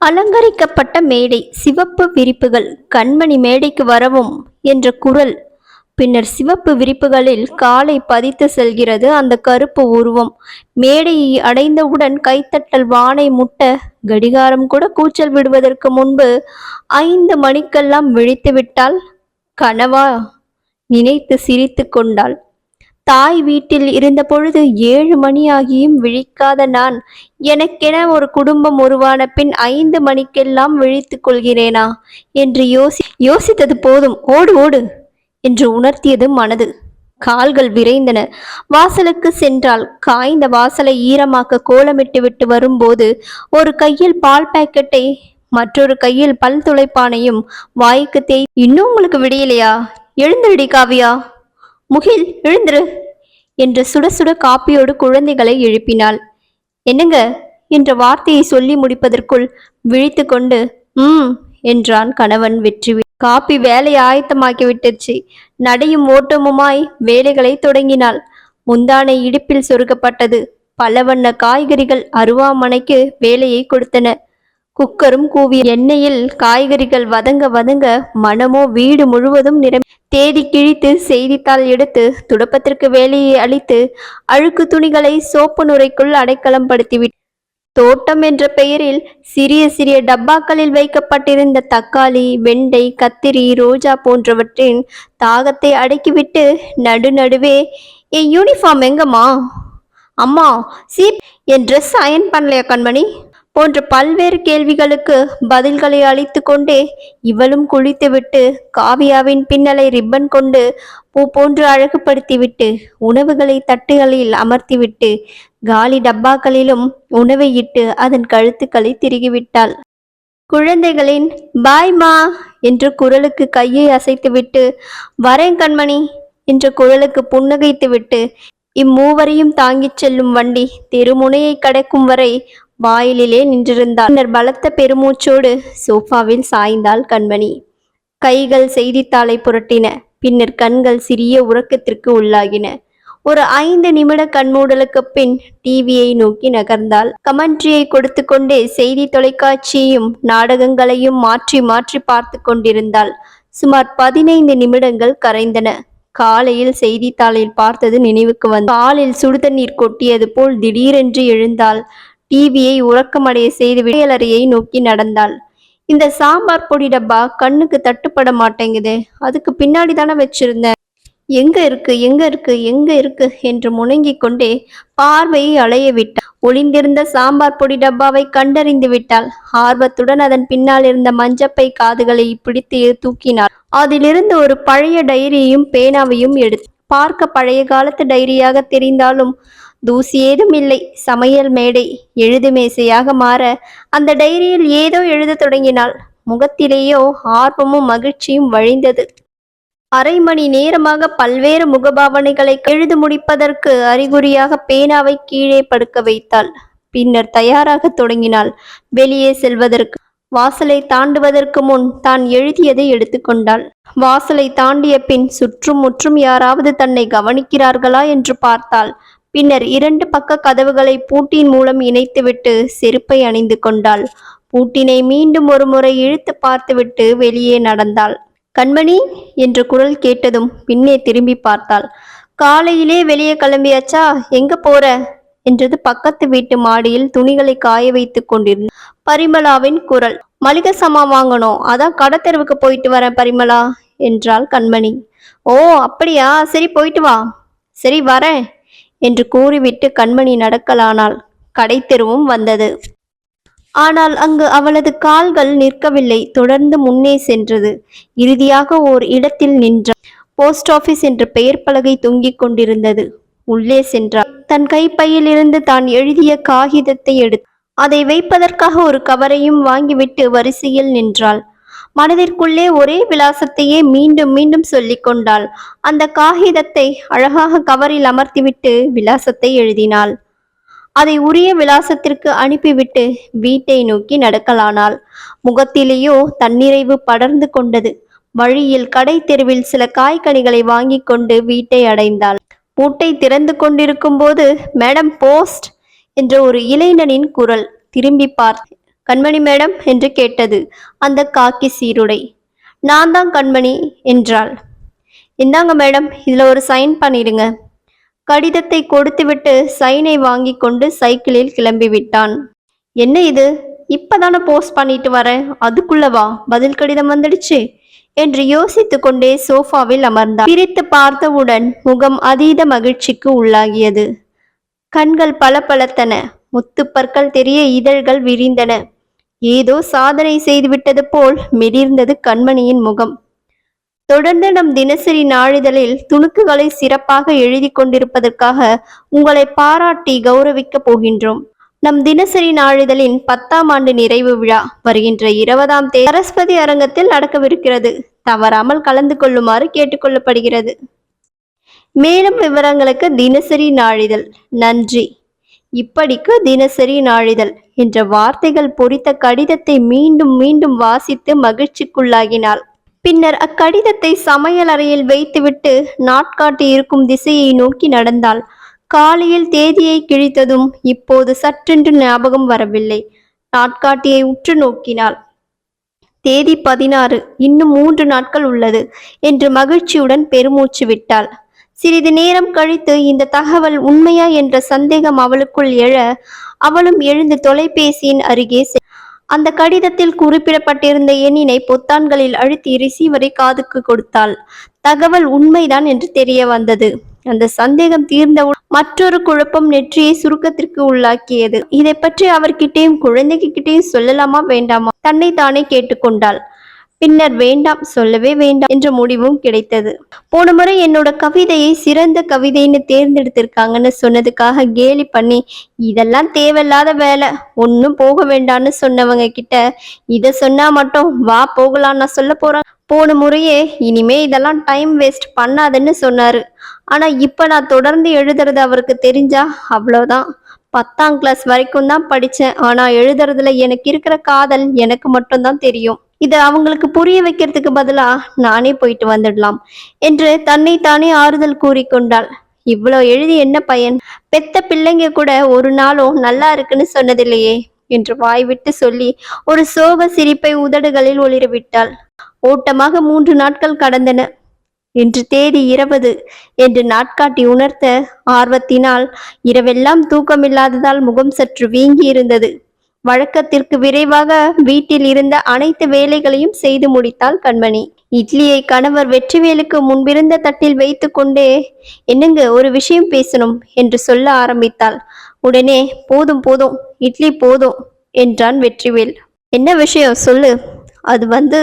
அலங்கரிக்கப்பட்ட மேடை சிவப்பு விரிப்புகள் கண்மணி மேடைக்கு வரவும் என்ற குரல். பின்னர் சிவப்பு விரிப்புகளில் காலை பதித்து செல்கிறது அந்த கருப்பு உருவம். மேடையை அடைந்தவுடன் கைத்தட்டல் வானை முட்ட கடிகாரம் கூட கூச்சல் விடுவதற்கு முன்பு ஐந்து மணிக்கெல்லாம் விழித்து விட்டால் கனவா? நினைத்து சிரித்து கொண்டாள். தாய் வீட்டில் இருந்தபொழுது ஏழு மணியாகியும் விழிக்காத நான். எனக்கென ஒரு குடும்பம் உருவான பின் ஐந்து மணிக்கெல்லாம் விழித்து கொள்கிறேனா? என்று யோசி யோசித்தது போதும். ஓடு ஓடு என்று உணர்த்தியது மனது. கால்கள் விரைந்தன. வாசலுக்கு சென்றால் காய்ந்த வாசலை ஈரமாக்க கோலமிட்டு விட்டு வரும்போது ஒரு கையில் பால் பாக்கெட்டை மற்றொரு கையில் பல் துளைப்பானையும் வாய்க்கு தேய் இன்னும் உங்களுக்கு விடியலையா? எழுந்திருடி காவியா. முகில் எழுந்துரு என்று சுட சுட காப்பியோடு குழந்தைகளை எழுப்பினாள். என்னங்க? என்ற வார்த்தையை சொல்லி முடிப்பதற்குள் விழித்து கொண்டு ம் என்றான் கணவன் வெற்றி காப்பி வேலை ஆயத்தமாக்கி விட்டுச்சு நடையும் ஓட்டமுமாய் வேலைகளை தொடங்கினாள். முந்தானை இடுப்பில் சொருகப்பட்டது. பல வண்ண காய்கறிகள் அருவாமனைக்கு வேலையை கொடுத்தன. குக்கரும் கூவி எண்ணெயில் காய்கறிகள் வதங்க வதங்க மனமோ வீடு முழுவதும் நிரம் தேதி கிழித்து செய்தித்தாள் எடுத்து துடப்பத்திற்கு வேலையை அளித்து அழுக்கு துணிகளை சோப்பு நுரைக்குள் அடைக்கலம் படுத்திவிட்டு தோட்டம் என்ற பெயரில் சிறிய சிறிய டப்பாக்களில் வைக்கப்பட்டிருந்த தக்காளி வெண்டை கத்திரி ரோஜா போன்றவற்றின் தாகத்தை அடக்கிவிட்டு நடு நடுவே என் யூனிஃபார்ம் எங்கம்மா? அம்மா சீப் என் ட்ரெஸ் அயன் பண்ணலையா கண்மணி? போன்ற பல்வேறு கேள்விகளுக்கு பதில்களை அளித்து கொண்டே இவளும் குளித்துவிட்டு காவியாவின் பின்னலை ரிப்பன் கொண்டு பூ போன்று அழகுபடுத்திவிட்டு உணவுகளை தட்டுகளில் அமர்த்திவிட்டு காலி டப்பாக்களிலும் உணவை இட்டு அதன் கழுத்துக்களை திருகிவிட்டாள். குழந்தைகளின் பாய் மா என்ற குரலுக்கு கையை அசைத்துவிட்டு வரேன் கண்மணி என்ற குரலுக்கு புன்னகைத்துவிட்டு இம்மூவரையும் தாங்கிச் செல்லும் வண்டி தெருமுனையை கடக்கும் வரை வாயிலிலே நின்றிருந்தாள். பின்னர் பலத்த பெருமூச்சோடு சோஃபாவில் சாய்ந்தாள் கண்மணி. கைகள் செய்தித்தாளை புரட்டின. பின்னர் கண்கள் சிறிய உறக்கத்திற்கு உள்ளாகின. ஒரு ஐந்து நிமிட கண்மூடலுக்கு பின் டிவியை நோக்கி நகர்ந்தாள். கமெண்ட்ரியை கொடுத்து கொண்டே செய்தி தொலைக்காட்சியையும் நாடகங்களையும் மாற்றி மாற்றி பார்த்து கொண்டிருந்தாள். சுமார் பதினைந்து நிமிடங்கள் கரைந்தன. காலையில் செய்தித்தாளில் பார்த்தது நினைவுக்கு வந்து காலில் சுடுதண்ணீர் கொட்டியது போல் திடீரென்று எழுந்தாள். டிவியை உறக்கமடைய செய்து விடையலறையை நோக்கி நடந்தாள். இந்த சாம்பார் பொடி டப்பா கண்ணுக்கு தட்டுப்பட மாட்டேங்குது. அதுக்கு பின்னாடி தானே வச்சிருந்தேன் எங்க இருக்கு எங்க இருக்கு எங்க இருக்கு என்று முணங்கிக் கொண்டே பார்வையை அலைய விட்டாள். ஒளிந்திருந்த சாம்பார் பொடி டப்பாவை கண்டறிந்து விட்டாள். ஆர்வத்துடன் அதன் பின்னால் இருந்த மஞ்சப்பை காதுகளை பிடித்து தூக்கினாள். அதிலிருந்து ஒரு பழைய டைரியையும் பேனாவையும் எடுத்து பார்க்க பழைய காலத்து டைரியாக தெரிந்தாலும் தூசி ஏதும் இல்லை சமையல் மேடை எழுது மேசையாக மாற அந்த டைரியில் ஏதோ எழுத தொடங்கினாள். முகத்திலேயோ ஆர்வமும் மகிழ்ச்சியும் வழிந்தது. அரை மணி நேரமாக பல்வேறு முகபாவனைகளை எழுது முடிப்பதற்கு அறிகுறியாக பேனாவை கீழே படுக்க வைத்தாள். பின்னர் தயாராக தொடங்கினாள். வெளியே செல்வதற்கு வாசலை தாண்டுவதற்கு முன் தான் எழுதியதை எடுத்துக்கொண்டாள் வாசலை தாண்டிய பின் சுற்றும் முற்றும் யாராவது தன்னை கவனிக்கிறார்களா என்று பார்த்தாள். பின்னர் இரண்டு பக்க கதவுகளை பூட்டின் மூலம் இணைத்துவிட்டு செருப்பை அணிந்து கொண்டாள். பூட்டினை மீண்டும் ஒரு முறை இழுத்து பார்த்துவிட்டு வெளியே நடந்தாள். கண்மணி என்ற குரல் கேட்டதும் பின்னே திரும்பி பார்த்தாள். காலையிலே வெளியே கிளம்பியாச்சா? எங்க போற? என்றது பக்கத்து வீட்டு மாடியில் துணிகளை காய வைத்துக் கொண்டிருந்த பரிமளாவின் குரல். மளிகை சாமான் வாங்கணும். அதான் கடத்தெருவுக்கு போயிட்டு வரேன் பரிமளா என்றாள் கண்மணி. ஓ அப்படியா? சரி போயிட்டு வா. சரி வரேன். என்று கூறிவிட்டு கண்மணி நடக்கலானாள் கடைத்தெருவும் வந்தது. ஆனால் அங்கு அவளது கால்கள் நிற்கவில்லை. தொடர்ந்து முன்னே சென்றது. இறுதியாக ஓர் இடத்தில் நின்றாள் போஸ்ட் ஆபீஸ் என்ற பெயர் பலகை தொங்கிக் கொண்டிருந்தது. உள்ளே சென்றாள். தன் கைப்பையில் இருந்து தான் எழுதிய காகிதத்தை எடுத்து அதை வைப்பதற்காக ஒரு கவரையும் வாங்கிவிட்டு வரிசையில் நின்றாள். மனதிற்குள்ளே ஒரே விலாசத்தையே மீண்டும் மீண்டும் சொல்லிக் கொண்டாள். அந்த காகிதத்தை அழகாக கவரில் அமர்த்திவிட்டு விலாசத்தை எழுதினாள். அதை உரிய விலாசத்திற்கு அனுப்பிவிட்டு வீட்டை நோக்கி நடக்கலானாள். முகத்திலேயோ தன்னிறைவு படர்ந்து கொண்டது. வழியில் கடை தெருவில் சில காய்கனிகளை வாங்கி கொண்டு வீட்டை அடைந்தாள். பூட்டை திறந்து கொண்டிருக்கும் போது மேடம் போஸ்ட்! என்ற ஒரு இளைஞனின் குரல் திரும்பி பார்த்து கண்மணி மேடம் என்று கேட்டது. அந்த காக்கி சீருடை. நான் தான் கண்மணி என்றாள். இந்தாங்க மேடம் இதில் ஒரு சைன் பண்ணிடுங்க. கடிதத்தை கொடுத்துவிட்டு சைனை வாங்கி கொண்டு சைக்கிளில் கிளம்பி விட்டான். என்ன இது? இப்பதானே போஸ்ட் பண்ணிட்டு வரேன். அதுக்குள்ளவா பதில் கடிதம் வந்துடுச்சு என்று யோசித்து கொண்டே சோஃபாவில் அமர்ந்தார் பிரித்து பார்த்தவுடன் முகம் அதீத மகிழ்ச்சிக்கு உள்ளாகியது. கண்கள் பளபளத்தன. முத்துப்பற்கள் தெரிய இதழ்கள் விரிந்தன. ஏதோ சாதனை செய்துவிட்டது போல் மெலிர்ந்தது கண்மணியின் முகம். தொடர்ந்து நம் தினசரி நாளிதழில் துணுக்குகளை சிறப்பாக எழுதி கொண்டிருப்பதற்காக உங்களை பாராட்டி கௌரவிக்கப் போகின்றோம். நம் தினசரி நாளிதழின் பத்தாம் ஆண்டு நிறைவு விழா வருகின்ற இருபதாம் தேதி சரஸ்வதி அரங்கத்தில் நடக்கவிருக்கிறது. தவறாமல் கலந்து கொள்ளுமாறு கேட்டுக்கொள்ளப்படுகிறது மேலும் விவரங்களுக்கு தினசரி நாளிதழ். நன்றி. இப்படிக்கு தினசரி நாளிதழ் என்ற வார்த்தைகள் பொறித்த கடிதத்தை மீண்டும் மீண்டும் வாசித்து மகிழ்ச்சிக்குள்ளாகினாள். பின்னர் அக்கடிதத்தை சமையல் அறையில் வைத்துவிட்டு நாட்காட்டி இருக்கும் திசையை நோக்கி நடந்தாள். காலையில் தேதியை கிழித்ததும் இப்போது சற்றென்று ஞாபகம் வரவில்லை. நாட்காட்டியை உற்று நோக்கினாள். தேதி பதினாறு இன்னும் மூன்று நாட்கள் உள்ளது என்று மகிழ்ச்சியுடன் பெருமூச்சு விட்டாள். சிறிது நேரம் கழித்து இந்த தகவல் உண்மையா என்ற சந்தேகம் அவளுக்குள் எழ அவளும் எழுந்து தொலைபேசியின் அருகே அந்த கடிதத்தில் குறிப்பிடப்பட்டிருந்த எண்ணினை பொத்தான்களில் அழுத்தி ரிசீவரை காதுக்கு கொடுத்தாள். தகவல் உண்மைதான் என்று தெரிய வந்தது. அந்த சந்தேகம் தீர்ந்தவுடன் மற்றொரு குழப்பம் நெற்றியை சுருக்கத்திற்கு உள்ளாக்கியது. இதை பற்றி அவர்கிட்டயும் குழந்தைகிட்டயும் சொல்லலாமா வேண்டாமா? தன்னை தானே கேட்டுக்கொண்டாள். பின்னர் வேண்டாம் சொல்லவே வேண்டாம் என்ற முடிவும் கிடைத்தது. போன முறை என்னோட கவிதையை சிறந்த கவிதைன்னு தேர்ந்தெடுத்திருக்காங்கன்னு சொன்னதுக்காக கேலி பண்ணி இதெல்லாம் தேவையில்லாத வேலை ஒன்றும் போக வேண்டாம்னு சொன்னவங்க கிட்ட இதை சொன்னா மட்டும் வா போகலாம் நான் சொல்ல போறேன். போன முறையே இனிமே இதெல்லாம் டைம் வேஸ்ட் பண்ணாதன்னு சொன்னாரு. ஆனா இப்ப நான் தொடர்ந்து எழுதுறது அவருக்கு தெரிஞ்சா அவ்வளோதான் பத்தாம் கிளாஸ் வரைக்கும் தான் படித்தேன் ஆனால் எழுதுறதுல எனக்கு இருக்கிற காதல் எனக்கு மட்டும்தான் தெரியும். இதை அவங்களுக்கு புரிய வைக்கிறதுக்கு பதிலா நானே போயிட்டு வந்துடலாம் என்று தன்னைத்தானே ஆறுதல் கூறிக்கொண்டாள் இவ்வளோ எழுதி என்ன பயன்? பெத்த பிள்ளைங்க கூட ஒரு நாளும் நல்லா இருக்குன்னு சொன்னதில்லையே என்று வாய்விட்டு சொல்லி ஒரு சோக சிரிப்பை உதடுகளில் ஒளிரவிட்டாள் ஓட்டமாக மூன்று நாட்கள் கடந்தன. இன்று தேதி இருபது என்று நாட்காட்டி உணர்த்த ஆர்வத்தினால் இரவெல்லாம் தூக்கமில்லாததால் முகம் சற்று வீங்கி இருந்தது வழக்கத்திற்கு விரைவாக வீட்டில் இருந்த அனைத்து வேலைகளையும் செய்து முடித்தாள் கண்மணி. இட்லியை கணவர் வெற்றிவேலுக்கு முன்பிருந்த தட்டில் வைத்துக்கொண்டே என்னங்க ஒரு விஷயம் பேசணும் என்று சொல்ல ஆரம்பித்தாள். உடனே போதும் போதும் இட்லி போதும் என்றான் வெற்றிவேல். என்ன விஷயம்? சொல்லு. அது வந்து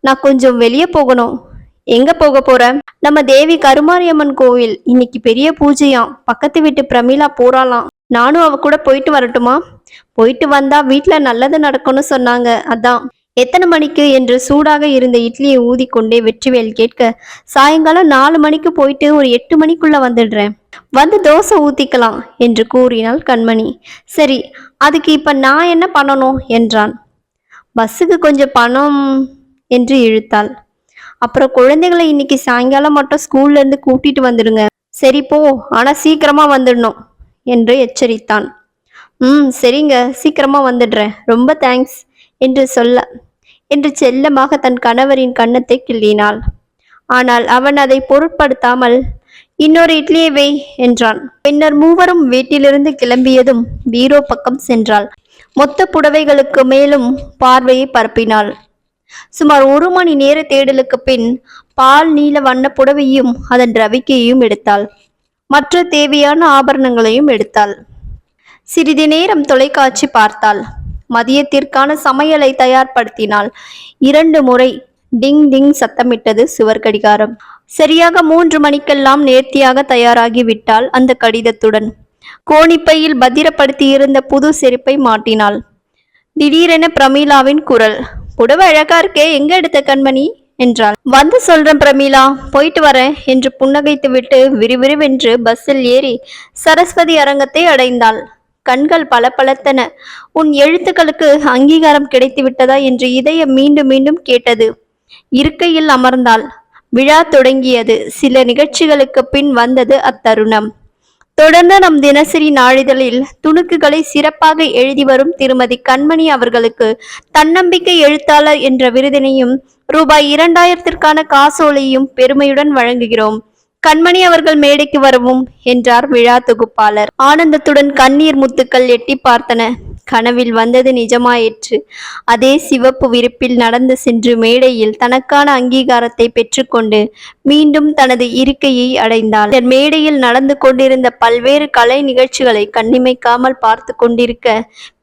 நான் கொஞ்சம் வெளியே போகணும். எங்க போக போற? நம்ம தேவி கருமாரியம்மன் கோவில் இன்னைக்கு பெரிய பூஜையாம் பக்கத்து வீட்டு பிரமிளா போறாளாம். நானும் அவ கூட போயிட்டு வரட்டுமா? போயிட்டு வந்தா வீட்டுல நல்லது நடக்கும்னு சொன்னாங்க. அதான். எத்தனை மணிக்கு என்று சூடாக இருந்த இட்லியை ஊதிக்கொண்டே வெற்றிவேல் கேட்க சாயங்காலம் நாலு மணிக்கு போயிட்டு ஒரு எட்டு மணிக்குள்ள வந்துடுறேன். வந்து தோசை ஊத்திக்கலாம் என்று கூறினாள் கண்மணி. சரி அதுக்கு இப்ப நான் என்ன பண்ணணும்? என்றான். பஸ்ஸுக்கு கொஞ்சம் பணம் என்று இழுத்தாள். அப்புறம் குழந்தைகளை இன்னைக்கு சாயங்காலம் மட்டும் ஸ்கூல்ல இருந்து கூட்டிட்டு வந்துடுங்க. சரி போ. ஆனா சீக்கிரமா வந்துடணும் என்று எச்சரித்தான். ம் சரிங்க. சீக்கிரமா வந்துடுறேன். ரொம்ப தேங்க்ஸ் என்று சொல்ல என்று செல்லமாக தன் கணவரின் கன்னத்தை கிள்ளினாள். ஆனால் அவன் அதை பொருட்படுத்தாமல் இன்னொரு இட்லியை வை என்றான். பின்னர் மூவரும் வீட்டிலிருந்து கிளம்பியதும் வீரோ பக்கம் சென்றாள். மொத்த புடவைகளுக்கு மேலும் பார்வையை பரப்பினாள். சுமார் ஒரு மணி நேர தேடலுக்கு பின் பால் நீல வண்ண புடவையும் அதன் ரவிக்கையையும் எடுத்தாள். மற்ற தேவையான ஆபரணங்களையும் எடுத்தாள். சிறிது நேரம் தொலைக்காட்சி பார்த்தாள். மதியத்திற்கான சமையலை தயார்படுத்தினாள். இரண்டு முறை டிங் டிங் சத்தமிட்டது சுவர் கடிகாரம். சரியாக மூன்று மணிக்கெல்லாம் நேர்த்தியாக தயாராகி விட்டாள் அந்த கடிதத்துடன். கோணிப்பையில் பத்திரப்படுத்தி இருந்த புது செருப்பை மாட்டினாள். திடீரென பிரமீளாவின் குரல் புடவை அழகா இருக்கே எங்க எடுத்த கண்மணி? என்றாள். வந்து சொல்றேன் பிரமீளா போயிட்டு வரேன் என்று புன்னகைத்து விட்டு விறுவிறுவென்று பஸ்ஸில் ஏறி சரஸ்வதி அரங்கத்தை அடைந்தாள். கண்கள் பளபளத்தன. உன் எழுத்துக்களுக்கு அங்கீகாரம் கிடைத்து விட்டதா என்று இதயம் மீண்டும் மீண்டும் கேட்டது. இருக்கையில் அமர்ந்தாள். விழா தொடங்கியது. சில நிகழ்ச்சிகளுக்கு பின் வந்தது அத்தருணம். தொடர்ந்து நம் தினசரி நாளிதழில் துணுக்குகளை சிறப்பாக எழுதி வரும் திருமதி கண்மணி அவர்களுக்கு தன்னம்பிக்கை எழுத்தாளர் என்ற விருதினையும் ரூபாய் இரண்டாயிரத்திற்கான காசோலையும் பெருமையுடன் வழங்குகிறோம். கண்மணி அவர்கள் மேடைக்கு வரவும் என்றார் விழா தொகுப்பாளர். ஆனந்தத்துடன் கண்ணீர் முத்துக்கள் எட்டி பார்த்தன. கனவில் வந்தது நிஜமாயிற்று. அதே சிவப்பு விருப்பில் நடந்து சென்று மேடையில் தனக்கான அங்கீகாரத்தை பெற்றுக்கொண்டு மீண்டும் தனது இருக்கையை அடைந்தாள். மேடையில் நடந்து கொண்டிருந்த பல்வேறு கலை நிகழ்ச்சிகளை கண்ணிமைக்காமல் பார்த்து கொண்டிருக்க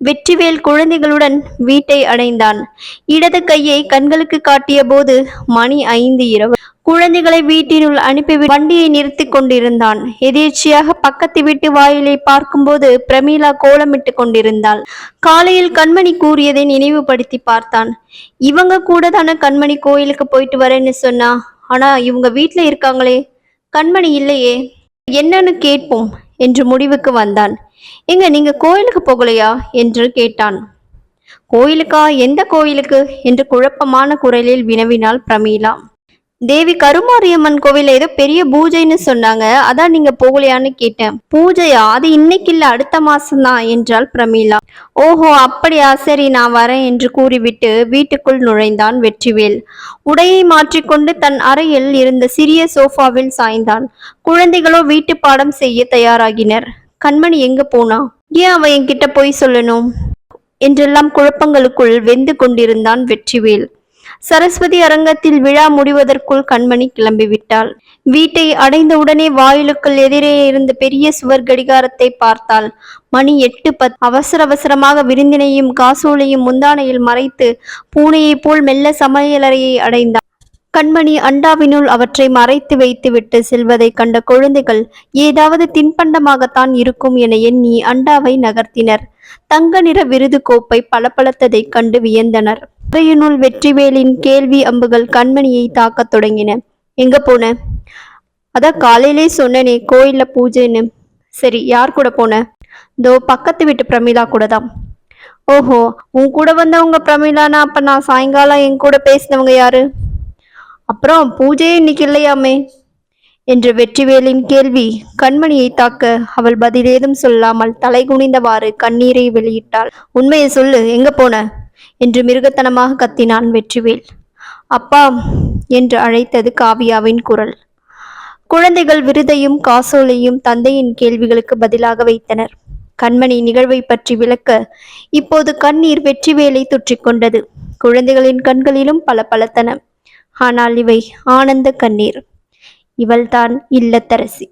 வெற்றிவேல் குழந்தைகளுடன் வீட்டை அடைந்தான். இடது கையை கண்களுக்கு காட்டிய போது மணி ஐந்து இரவு. குழந்தைகளை வீட்டினுள் அனுப்பி வண்டியை நிறுத்தி கொண்டிருந்தான். எதேர்ச்சியாக பக்கத்து வீட்டு வாயிலை பார்க்கும்போது பிரமீளா கோலமிட்டு கொண்டிருந்தாள். காலையில் கண்மணி கூறியதை நினைவுபடுத்தி பார்த்தான். இவங்க கூட தானே கண்மணி கோயிலுக்கு போயிட்டு வரேன்னு சொன்னா? ஆனா இவங்க வீட்டுல இருக்காங்களே. கண்மணி இல்லையே. என்னன்னு கேட்போம் என்று முடிவுக்கு வந்தான். எங்க நீங்க கோயிலுக்கு போகலையா? என்று கேட்டான். கோயிலுக்கா? எந்த கோயிலுக்கு? என்று குழப்பமான குரலில் வினவினாள் பிரமீளா. தேவி கருமாரியம்மன் கோவில ஏதோ பெரிய பூஜைன்னு சொன்னாங்க. அதான் நீங்க போகலையான்னு கேட்டேன். பூஜையா? அது இன்னைக்கு இல்ல அடுத்த மாசம்தான் என்றாள் பிரமீளா. ஓஹோ அப்படியா? சரி நான் வரேன் என்று கூறிவிட்டு வீட்டுக்குள் நுழைந்தான் வெற்றிவேல். உடையை மாற்றிக்கொண்டு தன் அறையில் இருந்த சிறிய சோஃபாவில் சாய்ந்தான். குழந்தைகளோ வீட்டு பாடம் செய்ய தயாராகினர். கண்மணி எங்க போனா? ஏன் அவன் என்கிட்ட போய் சொல்லணும்? என்றெல்லாம் குழப்பங்களுக்குள் வெந்து கொண்டிருந்தான் வெற்றிவேல். சரஸ்வதி அரங்கத்தில் விழா முடிவதற்குள் கண்மணி கிளம்பிவிட்டாள். வீட்டை அடைந்தவுடனே வாயிலுக்குள் எதிரே இருந்த பெரிய சுவர் கடிகாரத்தை பார்த்தாள். மணி எட்டு பத் அவசர அவசரமாக விருந்தினையும் காசோலையும் முந்தானையில் மறைத்து பூனையைப் போல் மெல்ல சமையலறையை அடைந்தாள். கண்மணி அண்டாவினுள் அவற்றை மறைத்து வைத்துவிட்டு செல்வதைக் கண்ட குழந்தைகள் ஏதாவது தின்பண்டமாகத்தான் இருக்கும் என எண்ணி அண்டாவை நகர்த்தினர். தங்க நிற விருது கோப்பை பளபளத்ததைக் கண்டு வியந்தனர். அறையினுள் வெற்றிவேலின் கேள்வி அம்புகள் கண்மணியை தாக்கத் தொடங்கின. எங்க போன? அதான் காலையிலே சொன்னனே கோயில்ல பூஜைன்னு. சரி யார் கூட போன? தோ பக்கத்து வீட்டு பிரமிளா கூட தான் ஓஹோ உன் கூட வந்தவங்க பிரமிளானா? அப்ப நான் சாயங்காலம் என் கூட பேசினவங்க யாரு? அப்புறம் பூஜையே இன்னைக்கு இல்லையாமே? என்ற வெற்றிவேலின் கேள்வி கண்மணியை தாக்க அவள் பதிலேதும் சொல்லாமல் தலை குனிந்தவாறு கண்ணீரை வெளியிட்டாள். உண்மையை சொல்லு எங்க போன? என்று மிருகத்தனமாக கத்தினான் வெற்றிவேல். அப்பா என்று அழைத்தது காவியாவின் குரல். குழந்தைகள் விருதையும் காசோலையும் தந்தையின் கேள்விகளுக்கு பதிலாக வைத்தனர். கண்மணி நிகழ்வை பற்றி விளக்க இப்போது கண்ணீர் வெற்றிவேலை தொற்றிக்கொண்டது. குழந்தைகளின் கண்களிலும் பல பலத்தன ஆனால் இவை ஆனந்த கண்ணீர். இவள்தான் இல்லத்தரசி.